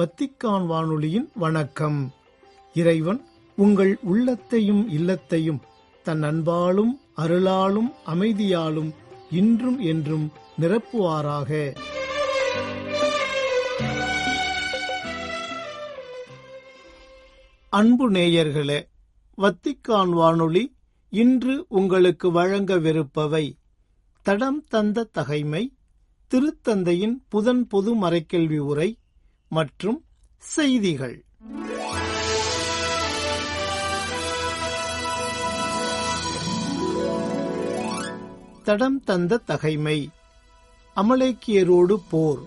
Vatican வானொலியின் வணக்கம். இறைவன் உங்கள் உள்ளத்தையும் இல்லத்தையும் தன் அன்பாலும் அருளாலும் அமைதியாலும் இன்றும் என்றும் நிரப்புவாராக. அன்பு நேயர்களே வத்திக்கான் வானொலி இன்று உங்களுக்கு வழங்கவிருப்பவை தடம் தந்த தகைமை திருத்தந்தையின் புதன் பொது மறைக்கல்வி உரை மற்றும் செய்திகள். தடம் தந்த தகைமை. அமலேக்கியரோடு போர்.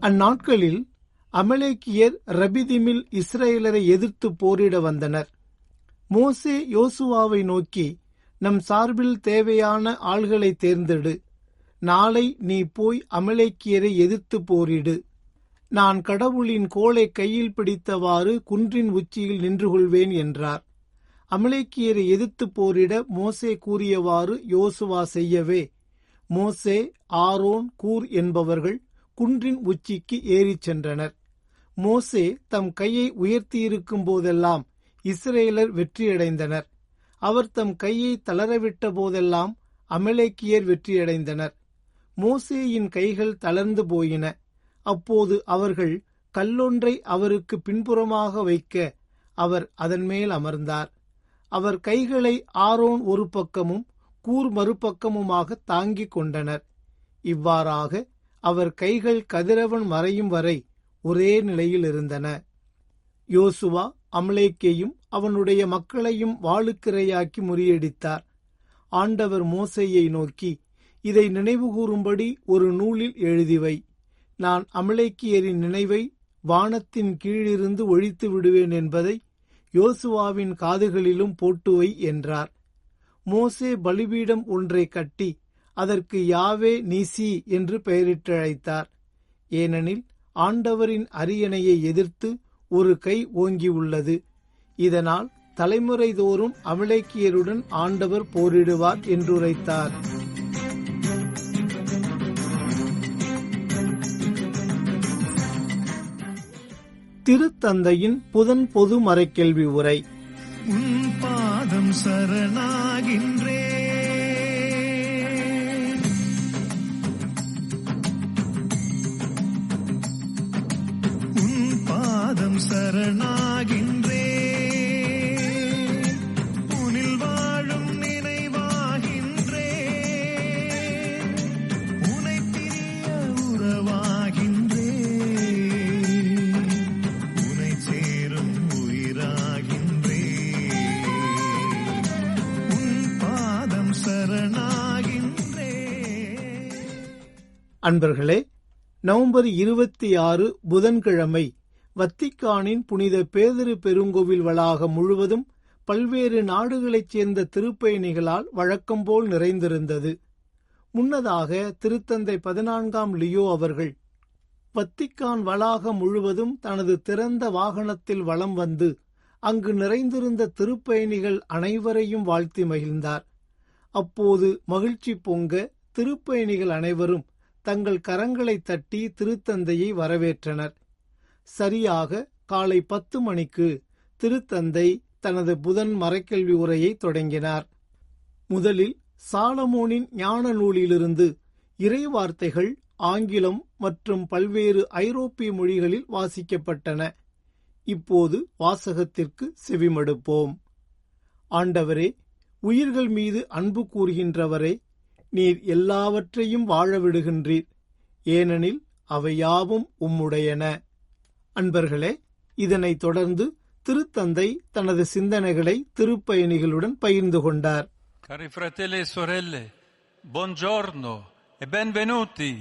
அந்நாட்களில் அமலேக்கியர் ரபிதிமில் இஸ்ரேலரை எதிர்த்து போரிட வந்தனர். மோசே யோசுவாவை நோக்கி நம் சார்பில் தேவையான ஆள்களை தேர்ந்தெடு. நாளை நீ போய் அமலேக்கியரை எதிர்த்து போரிடு. நான் கடவுளின் கோலை கையில் பிடித்தவாறு குன்றின் உச்சியில் நின்று கொள்வேன் என்றார். அமலேக்கியரை எதிர்த்து போரிட மோசே கூறியவாறு யோசுவா செய்யவே. மோசே ஆரோன் கூர் என்பவர்கள் குன்றின் உச்சிக்கு ஏறிச் சென்றனர். மோசே தம் கையை உயர்த்தியிருக்கும் போதெல்லாம் இஸ்ரேலர் வெற்றியடைந்தனர். அவர் தம் கையை தளரவிட்ட போதெல்லாம் அமலேக்கியர் வெற்றியடைந்தனர். மோசேயின் கைகள் தளர்ந்து போயின. அப்போது அவர்கள் கல்லொன்றை அவருக்கு பின்புறமாக வைக்க அவர் அதன் மேல் அமர்ந்தார். அவர் கைகளை ஆரோன் ஒரு பக்கமும் கூர் மறுபக்கமுமாக தாங்கிக் கொண்டனர். இவ்வாறாக அவர் கைகள் கதிரவன் மறையும் வரை ஒரே நிலையில் இருந்தன. யோசுவா அமலேக்கையும் அவனுடைய மக்களையும் வாளுக்கிரையாக்கி முறியடித்தார். ஆண்டவர் மோசையை நோக்கி இதை நினைவுகூரும்படி ஒரு நூலில் எழுதிவை. நான் அமலேக்கியரின் நினைவை வானத்தின் கீழிருந்து ஒழித்து விடுவேன் என்பதை யோசுவாவின் காதுகளிலும் போட்டுவை என்றார். மோசே பலிபீடம் ஒன்றை கட்டி அதற்கு யாவே நீசி என்று பெயரிட்டழைத்தார். ஏனெனில் ஆண்டவரின் அரியணையை எதிர்த்து ஒரு கை ஓங்கியுள்ளது. இதனால் தலைமுறை தோறும் அமலேக்கியருடன் ஆண்டவர் போரிடுவார் என்றுரைத்தார். திருத்தந்தையின் புதன் பொது மறைக்கேள்வி உரை. உன் பாதம் சரணாகின்றே. சரணாகின்றே உனில் வாழும் நினைவாகின்றே உனை பிரிய உறவாகின்றே உனை சேரும் உயிராகின்றே உன் பாதம் சரணாகின்றே அன்பர்களே நவம்பர் இருபத்தி ஆறு புதன்கிழமை வத்திக்கானின் புனித பேதிரு பெருங்கோவில் வளாகம் முழுவதும் பல்வேறு நாடுகளைச் சேர்ந்த திருப்பயணிகளால் வழக்கம்போல் நிறைந்திருந்தது. முன்னதாக திருத்தந்தை பதினான்காம் லியோ அவர்கள் வத்திக்கான் வளாகம் முழுவதும் தனது திறந்த வாகனத்தில் வலம் வந்து அங்கு நிறைந்திருந்த திருப்பயணிகள் அனைவரையும் வாழ்த்தி மகிழ்ந்தார். அப்போது மகிழ்ச்சி பொங்க திருப்பயணிகள் அனைவரும் தங்கள் கரங்களை தட்டி திருத்தந்தையை வரவேற்றனர். சரியாக காலை பத்து மணிக்கு திருத்தந்தை தனது புதன் மறைக்கல்வி உரையை தொடங்கினார். முதலில் சாலமோனின் ஞான நூலிலிருந்து இறைவார்த்தைகள் ஆங்கிலம் மற்றும் பல்வேறு ஐரோப்பிய மொழிகளில் வாசிக்கப்பட்டன. இப்போது வாசகத்திற்கு செவிமடுப்போம். ஆண்டவரே உயிர்கள் மீது அன்பு கூறுகின்றவரே நீர் எல்லாவற்றையும் வாழ விடுகின்றீர். ஏனெனில் அவையாவும் உம்முடையன. அன்பர்களே இதனைத் தொடர்ந்து திருத்தந்தை தனது சிந்தனைகளை திருப்பயணிகளுடன் பகிர்ந்து கொண்டார் Cari fratelli e sorelle, buongiorno e benvenuti.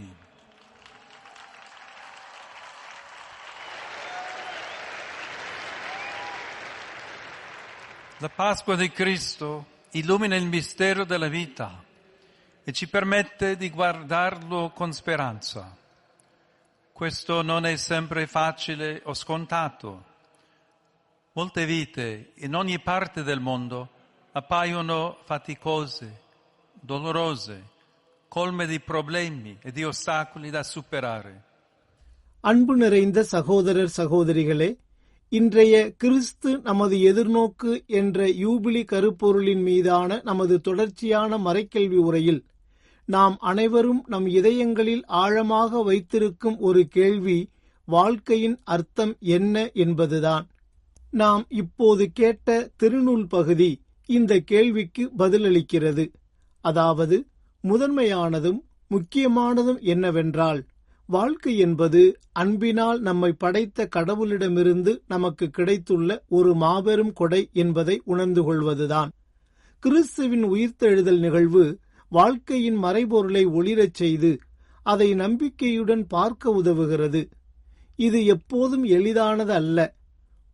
La Pasqua di Cristo illumina il mistero della vita e ci permette di guardarlo con speranza. Questo non è sempre facile o scontato. Molte vite in ogni parte del mondo appaiono faticose, dolorose, colme di problemi e di ostacoli da superare. அன்பு நிறைந்த சகோதரர் சகோதரிகளே இன்றைய கிறிஸ்து நமது எதிர்நோக்கு என்ற யூபிலி கருப்பொருளின் மீதான நமது தொடர்ச்சியான மறைக்கல்வி உரையில் நாம் அனைவரும் நம் இதயங்களில் ஆழமாக வைத்திருக்கும் ஒரு கேள்வி வாழ்க்கையின் அர்த்தம் என்ன என்பதுதான். நாம் இப்போது கேட்ட திருநூல் பகுதி இந்த கேள்விக்கு பதிலளிக்கிறது. அதாவது முதன்மையானதும் முக்கியமானதும் என்னவென்றால் வாழ்க்கை என்பது அன்பினால் நம்மை படைத்த கடவுளிடமிருந்து நமக்கு கிடைத்துள்ள ஒரு மாபெரும் கொடை என்பதை உணர்ந்து கொள்வதுதான். கிறிஸ்துவின் உயிர்த்தெழுதல் நிகழ்வு வாழ்க்கையின் மறைபொருளை ஒளிரச் செய்து அதை நம்பிக்கையுடன் பார்க்க உதவுகிறது. இது எப்போதும் எளிதானது அல்ல.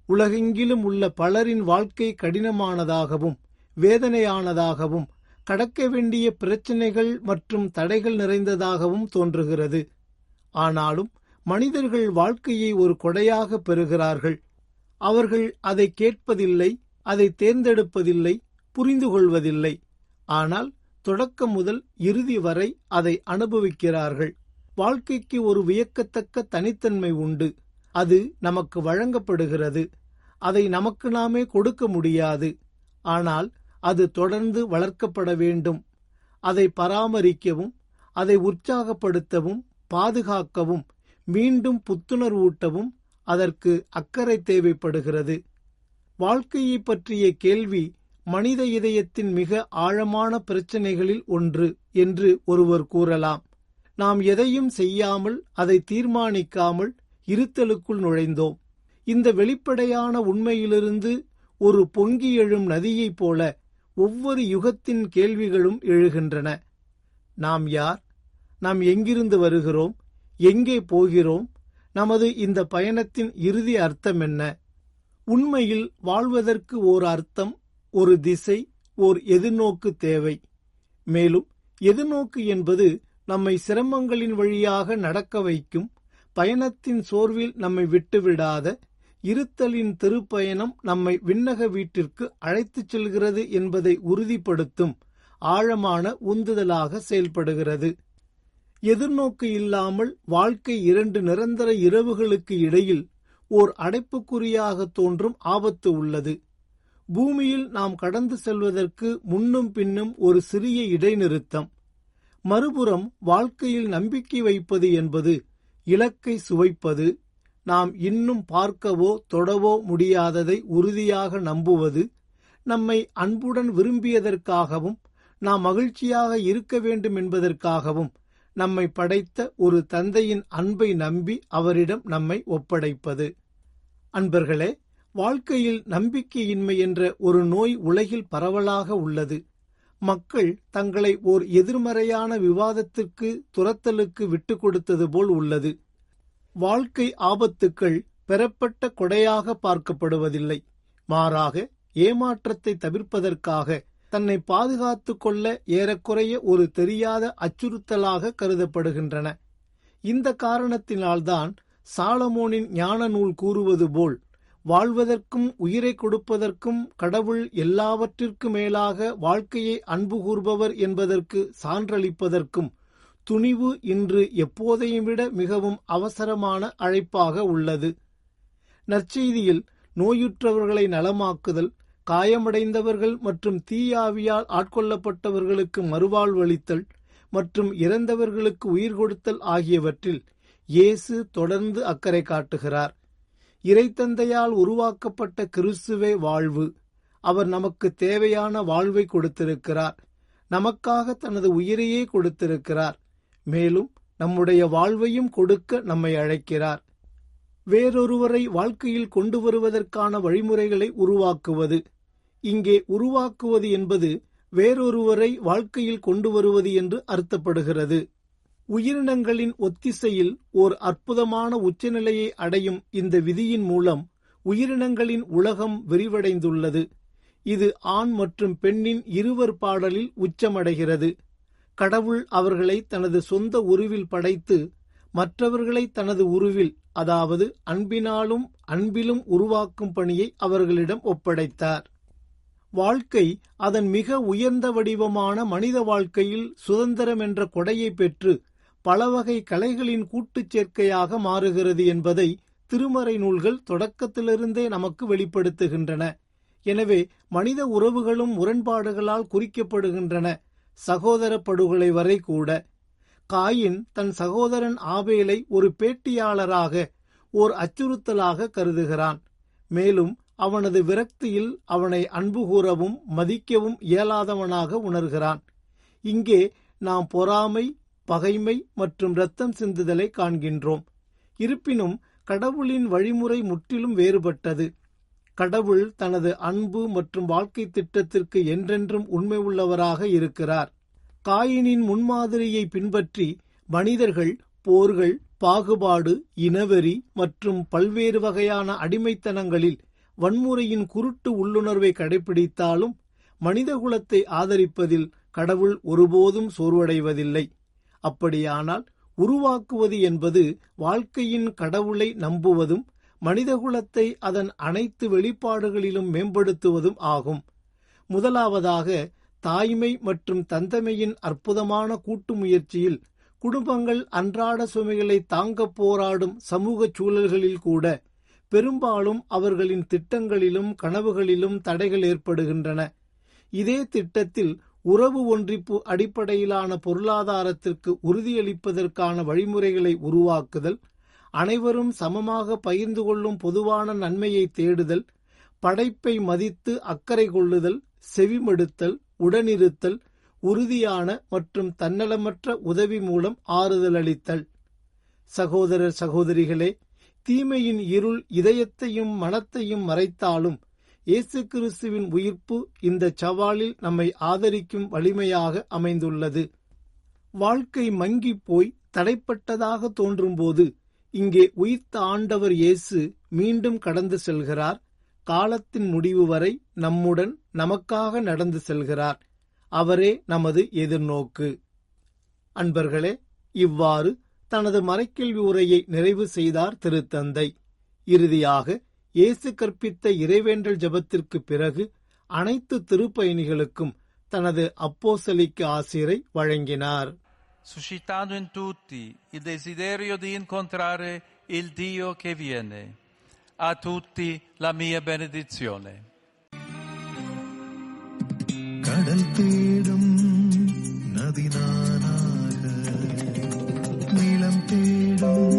உலகெங்கிலும் உள்ள பலரின் வாழ்க்கை கடினமானதாகவும் வேதனையானதாகவும் கடக்க வேண்டிய பிரச்சனைகள் மற்றும் தடைகள் நிறைந்ததாகவும் தோன்றுகிறது. ஆனாலும் மனிதர்கள் வாழ்க்கையை ஒரு கொடையாக பெறுகிறார்கள். அவர்கள் அதை கேட்பதில்லை அதை தேர்ந்தெடுப்பதில்லை புரிந்து கொள்வதில்லை ஆனால் தொடக்கம் முதல் இறுதி வரை அதை அனுபவிக்கிறார்கள். வாழ்க்கைக்கு ஒரு வியக்கத்தக்க தனித்தன்மை உண்டு. அது நமக்கு வழங்கப்படுகிறது. அதை நமக்கு நாமே கொடுக்க முடியாது. ஆனால் அது தொடர்ந்து வளர்க்கப்பட வேண்டும். அதை பராமரிக்கவும் அதை உற்சாகப்படுத்தவும் பாதுகாக்கவும் மீண்டும் புத்துணர்வூட்டவும் அதற்கு அக்கறை தேவைப்படுகிறது. வாழ்க்கையை பற்றிய கேள்வி மனித இதயத்தின் மிக ஆழமான பிரச்சினைகளில் ஒன்று என்று ஒருவர் கூறலாம். நாம் எதையும் செய்யாமல் அதை தீர்மானிக்காமல் இருத்தலுக்குள் நுழைந்தோம். இந்த வெளிப்படையான உண்மையிலிருந்து ஒரு பொங்கி எழும் நதியைப் போல ஒவ்வொரு யுகத்தின் கேள்விகளும் எழுகின்றன. நாம் யார்? நாம் எங்கிருந்து வருகிறோம்? எங்கே போகிறோம்? நமது இந்த பயணத்தின் இறுதி அர்த்தம் என்ன? உண்மையில் வாழ்வதற்கு ஓர் அர்த்தம் ஒரு திசை ஓர் எதிர்நோக்கு தேவை. மேலும் எதிர்நோக்கு என்பது நம்மை சிரமங்களின் வழியாக நடக்க வைக்கும் பயணத்தின் சோர்வில் நம்மை விட்டுவிடாத இருத்தலின் திருப்பயணம் நம்மை விண்ணக வீட்டிற்கு அழைத்துச் செல்கிறது என்பதை உறுதிப்படுத்தும் ஆழமான உந்துதலாக செயல்படுகிறது. எதிர்நோக்கு இல்லாமல் வாழ்க்கை இரண்டு நிரந்தர இரவுகளுக்கு இடையில் ஓர் அடைப்புக்குறியாக தோன்றும் ஆபத்து உள்ளது. பூமியில் நாம் கடந்து செல்வதற்கு முன்னும் பின்னும் ஒரு சிறிய இடைநிறுத்தம். மறுபுறம் வாழ்க்கையில் நம்பிக்கை வைப்பது என்பது இலக்கை சுவைப்பது நாம் இன்னும் பார்க்கவோ தொடவோ முடியாததை உறுதியாக நம்புவது நம்மை அன்புடன் விரும்பியதற்காகவும் நாம் மகிழ்ச்சியாக இருக்க வேண்டும் என்பதற்காகவும் நம்மை படைத்த ஒரு தந்தையின் அன்பை நம்பி அவரிடம் நம்மை ஒப்படைப்பது. அன்பர்களே வாழ்க்கையில் நம்பிக்கையின்மை என்ற ஒரு நோய் உலகில் பரவலாக உள்ளது. மக்கள் தங்களை ஓர் எதிர்மறையான விவாதத்திற்கு துரத்தலுக்கு விட்டுக் கொடுத்தது போல் உள்ளது. வாழ்க்கை ஆபத்துக்கள் பெறப்பட்ட கொடையாக பார்க்கப்படுவதில்லை. மாறாக ஏமாற்றத்தை தவிர்ப்பதற்காக தன்னை பாதுகாத்து கொள்ள ஏறக்குறைய ஒரு தெரியாத அச்சுறுத்தலாக கருதப்படுகின்றன. இந்த காரணத்தினால்தான் சாலமோனின் ஞான நூல் கூறுவது போல் வாழ்வதற்கும் உயிரை கொடுப்பதற்கும் கடவுள் எல்லாவற்றிற்கு மேலாக வாழ்க்கையை அன்பு கூர்பவர் என்பதற்கு சான்றளிப்பதற்கும் துணிவு இன்று எப்போதையும் விட மிகவும் அவசரமான அழைப்பாக உள்ளது. நற்செய்தியில் நோயுற்றவர்களை நலமாக்குதல் காயமடைந்தவர்கள் மற்றும் தீயாவியால் ஆட்கொள்ளப்பட்டவர்களுக்கு மறுவாழ்வளித்தல் மற்றும் இறந்தவர்களுக்கு உயிர் கொடுத்தல் ஆகியவற்றில் இயேசு தொடர்ந்து அக்கறை காட்டுகிறார். இறைத்தந்தையால் உருவாக்கப்பட்ட கிறிஸ்துவே வாழ்வு. அவர் நமக்கு தேவையான வாழ்வை கொடுத்திருக்கிறார். நமக்காக தனது உயிரையே கொடுத்திருக்கிறார். மேலும் நம்முடைய வாழ்வையும் கொடுக்க நம்மை அழைக்கிறார். வேறொருவரை வாழ்க்கையில் கொண்டு வருவதற்கான வழிமுறைகளை உருவாக்குவது. இங்கே உருவாக்குவது என்பது வேறொருவரை வாழ்க்கையில் கொண்டு வருவது என்று அர்த்தப்படுகிறது. உயிரினங்களின் ஒத்திசையில் ஓர் அற்புதமான உச்சநிலையை அடையும் இந்த விதியின் மூலம் உயிரினங்களின் உலகம் விரிவடைந்துள்ளது. இது ஆண் மற்றும் பெண்ணின் இருவர் பாடலில் உச்சமடைகிறது. கடவுள் அவர்களை தனது சொந்த உருவில் படைத்து மற்றவர்களை தனது உருவில் அதாவது அன்பினாலும் அன்பிலும் உருவாக்கும் பணியை அவர்களிடம் ஒப்படைத்தார். வாழ்க்கை அதன் மிக உயர்ந்த வடிவமான மனித வாழ்க்கையில் சுதந்திரம் என்ற கொடையை பெற்று பலவகை கலைகளின் கூட்டுச் சேர்க்கையாக மாறுகிறது என்பதை திருமறை நூல்கள் தொடக்கத்திலிருந்தே நமக்கு வெளிப்படுத்துகின்றன. எனவே மனித உறவுகளும் முரண்பாடுகளால் குறிக்கப்படுகின்றன சகோதர படுகொலை வரை கூட. காயின் தன் சகோதரன் ஆபேலை ஒரு பேட்டியாளராக ஓர் அச்சுறுத்தலாக கருதுகிறான். மேலும் அவனது விரக்தியில் அவனை அன்பு கூறவும் மதிக்கவும் இயலாதவனாக உணர்கிறான். இங்கே நாம் பொறாமை பகைமை மற்றும் இரத்தம் சிந்துதலை காண்கின்றோம். இருப்பினும் கடவுளின் வழிமுறை முற்றிலும் வேறுபட்டது. கடவுள் தனது அன்பு மற்றும் வாழ்க்கை திட்டத்திற்கு என்றென்றும் உண்மை உள்ளவராக இருக்கிறார். காயினின் முன்மாதிரியை பின்பற்றி மனிதர்கள் போர்கள் பாகுபாடு இனவெறி மற்றும் பல்வேறு வகையான அடிமைத்தனங்களில் வன்முறையின் குருட்டு உள்ளுணர்வை கடைபிடித்தாலும் மனிதகுலத்தை ஆதரிப்பதில் கடவுள் ஒருபோதும் சோர்வடைவதில்லை. அப்படியானால் உருவாக்குவது என்பது வாழ்க்கையின் கடவுளை நம்புவதும் மனிதகுலத்தை அதன் அனைத்து வெளிப்பாடுகளிலும் மேம்படுத்துவதும் ஆகும். முதலாவதாக தாய்மை மற்றும் தந்தமையின் அற்புதமான கூட்டு முயற்சியில் குடும்பங்கள் அன்றாட சுமைகளை தாங்கப் போராடும் சமூக சூழல்களில் கூட பெரும்பாலும் அவர்களின் திட்டங்களிலும் கனவுகளிலும் தடைகள் ஏற்படுகின்றன. இதே திட்டத்தில் உறவு ஒன்றிப்பு அடிப்படையிலான பொருளாதாரத்திற்கு உறுதியளிப்பதற்கான வழிமுறைகளை உருவாக்குதல் அனைவரும் சமமாக பகிர்ந்து கொள்ளும் பொதுவான நன்மையை தேடுதல் படைப்பை மதித்து அக்கறை கொள்ளுதல் செவிமடுத்தல் உடனிருத்தல் உறுதியான மற்றும் தன்னலமற்ற உதவி மூலம் ஆறுதல் அளித்தல். சகோதரர் சகோதரிகளே தீமையின் இருள் இதயத்தையும் மனத்தையும் மறைத்தாலும் இயேசு கிறிஸ்துவின் உயிர்ப்பு இந்த சவாலில் நம்மை ஆதரிக்கும் வலிமையாக அமைந்துள்ளது. வாழ்க்கை மங்கிப் போய் தடைப்பட்டதாக தோன்றும்போது இங்கே உயிர்த்த ஆண்டவர் இயேசு மீண்டும் கடந்து செல்கிறார். காலத்தின் முடிவு வரை நம்முடன் நமக்காக நடந்து செல்கிறார். அவரே நமது எதிர்நோக்கு. அன்பர்களே இவ்வாறு தனது மறைக்கல்வி உரையை நிறைவு செய்தார் திருத்தந்தை. இறுதியாக இயேசு கற்பித்த இறைவேண்டல் ஜெபத்திற்கு பிறகு அனைத்து திருப்பயணிகளுக்கும் தனது அப்போசலிக்க ஆசிரை வழங்கினார் suscitando in tutti il desiderio di incontrare il Dio che viene. A tutti la mia benedizione. கடல் தேடும் நதினானாக நிலம் தேடும்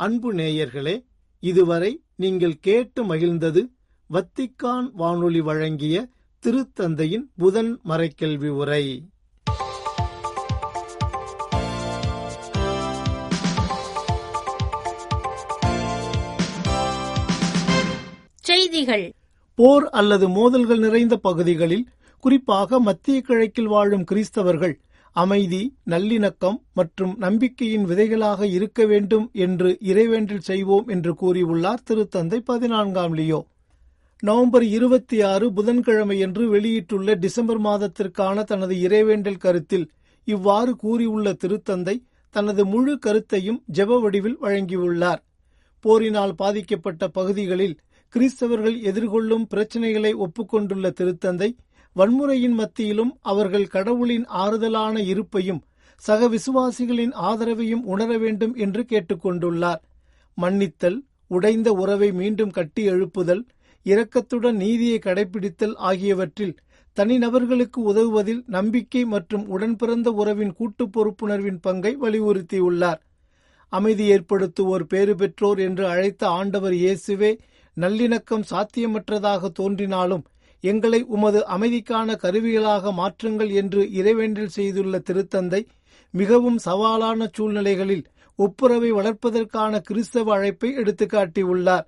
அன்பு நேயர்களே இதுவரை நீங்கள் கேட்டு மகிழ்ந்தது வத்திக்கான் வானொலி வழங்கிய திருத்தந்தையின் புதன் மறைக்கல்வி உரை. செய்திகள். போர் அல்லது மோதல்கள் நிறைந்த பகுதிகளில் குறிப்பாக மத்திய கிழக்கில் வாழும் கிறிஸ்தவர்கள் அமைதி நல்லிணக்கம் மற்றும் நம்பிக்கையின் விதைகளாக இருக்க வேண்டும் என்று இறைவேண்டில் செய்வோம் என்று கூறியுள்ளார் திருத்தந்தை பதினான்காம் லியோ. நவம்பர் இருபத்தி ஆறு புதன்கிழமையன்று வெளியிட்டுள்ள டிசம்பர் மாதத்திற்கான தனது இறைவேண்டல் கருத்தில் இவ்வாறு கூறியுள்ள திருத்தந்தை தனது முழு கருத்தையும் ஜெப வடிவில் வழங்கியுள்ளார். போரினால் பாதிக்கப்பட்ட பகுதிகளில் கிறிஸ்தவர்கள் எதிர்கொள்ளும் பிரச்சினைகளை ஒப்புக்கொண்டுள்ள திருத்தந்தை வன்முறையின் மத்தியிலும் அவர்கள் கடவுளின் ஆறுதலான இருப்பையும் சக விசுவாசிகளின் ஆதரவையும் உணர வேண்டும் என்று கேட்டுக்கொண்டுள்ளார். மன்னித்தல் உடைந்த உறவை மீண்டும் கட்டி எழுப்புதல் இரக்கத்துடன் நீதியை கடைபிடித்தல் ஆகியவற்றில் தனிநபர்களுக்கு உதவுவதில் நம்பிக்கை மற்றும் உடன்பிறந்த உறவின் கூட்டு பொறுப்புணர்வின் பங்கை வலியுறுத்தியுள்ளார். அமைதி ஏற்படுத்துவோர் பேறு பெற்றோர் என்று அழைத்த ஆண்டவர் இயேசுவே நல்லிணக்கம் சாத்தியமற்றதாக தோன்றினாலும் எங்களை உமது அமைதிக்கான கருவிகளாக மாற்றுங்கள் என்று இறைவேண்டல் செய்துள்ள திருத்தந்தை மிகவும் சவாலான சூழ்நிலைகளில் ஒப்புரவை வளர்ப்பதற்கான கிறிஸ்தவ அழைப்பை எடுத்துக்காட்டியுள்ளார்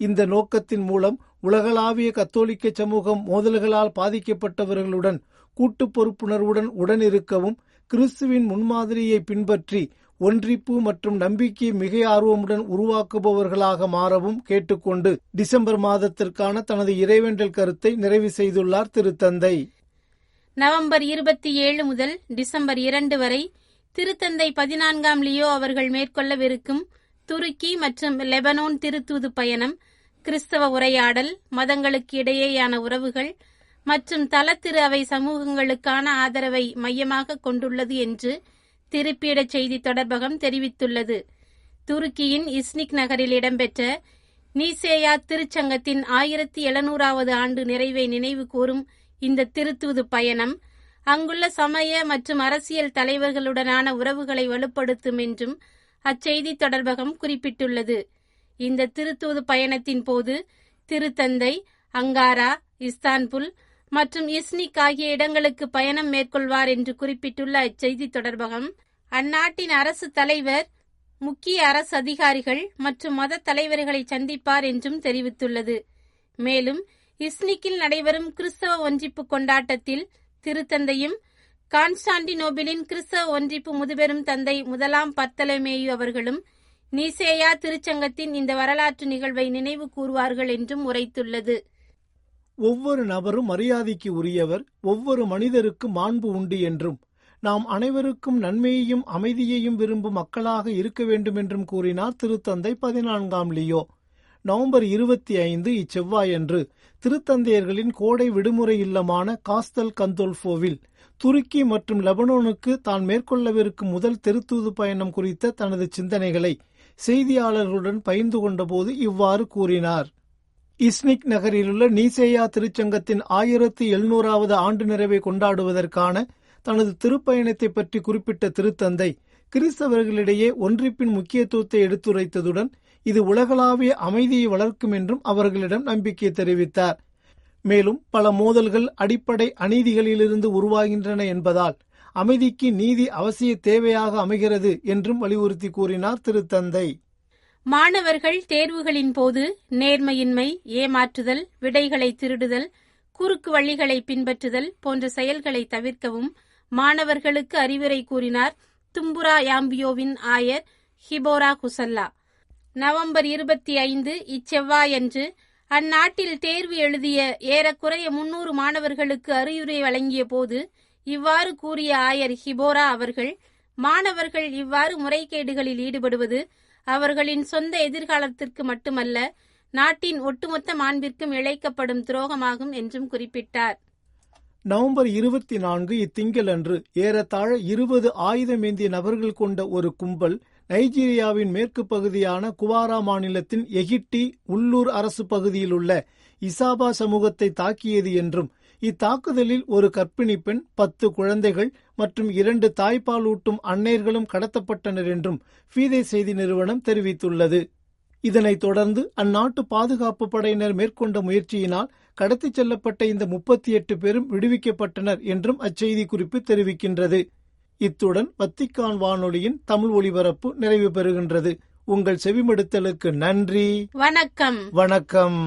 இந்த நோக்கத்தின் மூலம் உலகளாவிய கத்தோலிக்க சமூகம் மோதல்களால் பாதிக்கப்பட்டவர்களுடன் கூட்டு பொறுப்புணர்வுடன் உடனிருக்கவும் கிறிஸ்துவின் முன்மாதிரியை பின்பற்றி ஒன்றிப்பு மற்றும் நம்பிக்கை மிக ஆர்வமுடன் உருவாக்குபவர்களாக மாறவும் கேட்டுக்கொண்டு டிசம்பர் மாதத்திற்கான தனது இறைவேண்டல் கருத்தை நிறைவு செய்துள்ளார் திருத்தந்தை. நவம்பர் இருபத்தி ஏழு முதல் டிசம்பர் இரண்டு வரை திருத்தந்தை பதினான்காம் லியோ அவர்கள் மேற்கொள்ளவிருக்கும் துருக்கி மற்றும் லெபனோன் திருத்தூது பயணம் கிறிஸ்தவ உரையாடல் மதங்களுக்கு இடையேயான உறவுகள் மற்றும் தலத்திரு அவை சமூகங்களுக்கான ஆதரவை மையமாக கொண்டுள்ளது என்று திருப்பியிடச் செய்தி தொடர்பகம் தெரிவித்துள்ளது. துருக்கியின் இஸ்னிக் நகரில் இடம்பெற்ற நீசேயா திருச்சங்கத்தின் ஆயிரத்தி எழுநூறாவது ஆண்டு நிறைவை நினைவு கூறும் இந்த திருத்தூது பயணம் அங்குள்ள சமய மற்றும் அரசியல் தலைவர்களுடனான உறவுகளை வலுப்படுத்தும் என்றும் அச்செய்தி தொடர்பகம் குறிப்பிட்டுள்ளது. இந்த திருத்தூது பயணத்தின் போது திருத்தந்தை அங்காரா இஸ்தான்புல் மற்றும் இஸ்னிக் ஆகிய இடங்களுக்கு பயணம் மேற்கொள்வார் என்று குறிப்பிட்டுள்ள அச்செய்தி தொடர்பகம். அந்நாட்டின் அரசு தலைவர் முக்கிய அரசு அதிகாரிகள் மற்றும் மத தலைவர்களை சந்திப்பார் என்றும் தெரிவித்துள்ளது. மேலும் இஸ்னிக்கில் நடைபெறும் கிறிஸ்தவ ஒன்றிப்பு கொண்டாட்டத்தில் திருத்தந்தையும் கான்ஸ்டாண்டினோபிளின் கிறிஸ்தவ ஒன்றிப்பு முதுபெரும் தந்தை முதலாம் பர்த்தலமேயு அவர்களும் நீசேயா திருச்சங்கத்தின் இந்த வரலாற்று நிகழ்வை நினைவு கூறுவார்கள் என்றும் உரைத்துள்ளது. ஒவ்வொரு நபரும் மரியாதைக்கு உரியவர் ஒவ்வொரு மனிதருக்கும் மாண்பு உண்டு என்றும் நாம் அனைவருக்கும் நன்மையையும் அமைதியையும் விரும்பும் மக்களாக இருக்க வேண்டும் என்றும் கூறினார் திருத்தந்தை பதினான்காம் லியோ. நவம்பர் இருபத்தி ஐந்து இச்செவ்வாயன்று திருத்தந்தையர்களின் கோடை விடுமுறை இல்லமான காஸ்தல் கந்தோல்ஃபோவில் துருக்கி மற்றும் லெபனோனுக்கு தான் மேற்கொள்ளவிருக்கும் முதல் திருத்தூது பயணம் குறித்த தனது சிந்தனைகளை செய்தியாளர்களுடன் பகிர்ந்து கொண்டபோது இவ்வாறு கூறினார். இஸ்னிக் நகரிலுள்ள நீசேயா திருச்சங்கத்தின் ஆயிரத்தி எழுநூறாவது ஆண்டு நிறைவை கொண்டாடுவதற்கான தனது திருப்பயணத்தை பற்றி குறிப்பிட்ட திருத்தந்தை கிறிஸ்தவர்களிடையே ஒன்றிப்பின் முக்கியத்துவத்தை எடுத்துரைத்ததுடன் இது உலகளாவிய அமைதியை வளர்க்கும் என்றும் அவர்களிடம் நம்பிக்கை தெரிவித்தார். மேலும் பல மோதல்கள் அடிப்படை அநீதிகளிலிருந்து உருவாகின்றன என்பதால் அமைதிக்கு நீதி அவசிய தேவையாக அமைகிறது என்றும் வலியுறுத்தி கூறினார் திருத்தந்தை. மாணவர்கள் தேர்வுகளின் போது நேர்மையின்மை ஏமாற்றுதல் விடைகளை திருடுதல் குறுக்கு வழிகளை பின்பற்றுதல் போன்ற செயல்களை தவிர்க்கவும் மாணவர்களுக்கு அறிவுரை கூறினார் தும்புரா யாம்பியோவின் ஆயர் ஹிபோரா குசல்லா. நவம்பர் இருபத்தி ஐந்து இச்செவ்வாயன்று அந்நாட்டில் தேர்வு எழுதிய ஏறக்குறைய முன்னூறு மாணவர்களுக்கு அறிவுரை வழங்கிய போது இவ்வாறு கூறிய ஆயர் ஹிபோரா அவர்கள் மாணவர்கள் இவ்வாறு முறைகேடுகளில் ஈடுபடுவது அவர்களின் சொந்த எதிர்காலத்திற்கு மட்டுமல்ல நாட்டின் ஒட்டுமொத்த மாண்பிற்கும் இழைக்கப்படும் துரோகமாகும் என்றும் குறிப்பிட்டார். நவம்பர் இருபத்தி நான்கு இத்திங்களன்று ஏறத்தாழ இருபது ஆயுதமேந்திய நபர்கள் கொண்ட ஒரு கும்பல் நைஜீரியாவின் மேற்கு பகுதியான குவாரா மாநிலத்தின் எகிட்டி உள்ளூர் அரசு பகுதியில் உள்ள இசாபா சமூகத்தை தாக்கியது என்றும் இத்தாக்குதலில் ஒரு கர்ப்பிணி பெண் பத்து குழந்தைகள் மற்றும் இரண்டு தாய்ப்பாலூட்டும் அன்னையர்களும் கடத்தப்பட்டனர் என்றும் ஃபீதே செய்தி நிறுவனம் தெரிவித்துள்ளது. இதனைத் தொடர்ந்து அந்நாட்டு பாதுகாப்பு படையினர் மேற்கொண்ட முயற்சியினால் கடத்திச் செல்லப்பட்ட இந்த முப்பத்தி எட்டு பேரும் விடுவிக்கப்பட்டனர் என்றும் அச்செய்தி குறிப்பு தெரிவிக்கின்றது. இத்துடன் வத்திக்கான் வானொலியின் தமிழ் ஒலிபரப்பு நிறைவு பெறுகின்றது. உங்கள் செவிமடுத்தலுக்கு நன்றி. வணக்கம். வணக்கம்.